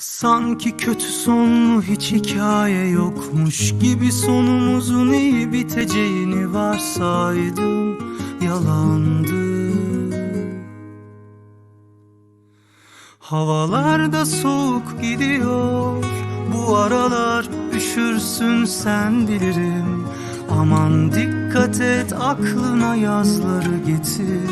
Sanki kötü sonlu hiç hikaye yokmuş gibi sonumuzun iyi biteceğini varsaydım. Yalandı. Havalarda soğuk gidiyor. Bu aralar üşürsün sen bilirim. Aman dikkat et aklına yazları getir.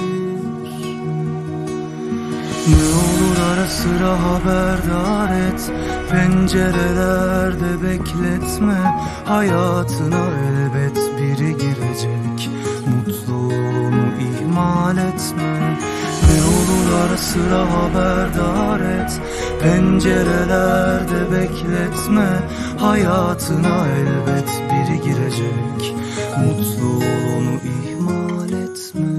Ne olur ara sıra haberdar et. Pencerelerde bekletme Hayatına elbet biri girecek. Mutluluğunu ihmal etme. Ne olur ara sıra haberdar et. Pencerelerde bekletme Hayatına elbet biri girecek. Mutluluğunu ihmal etme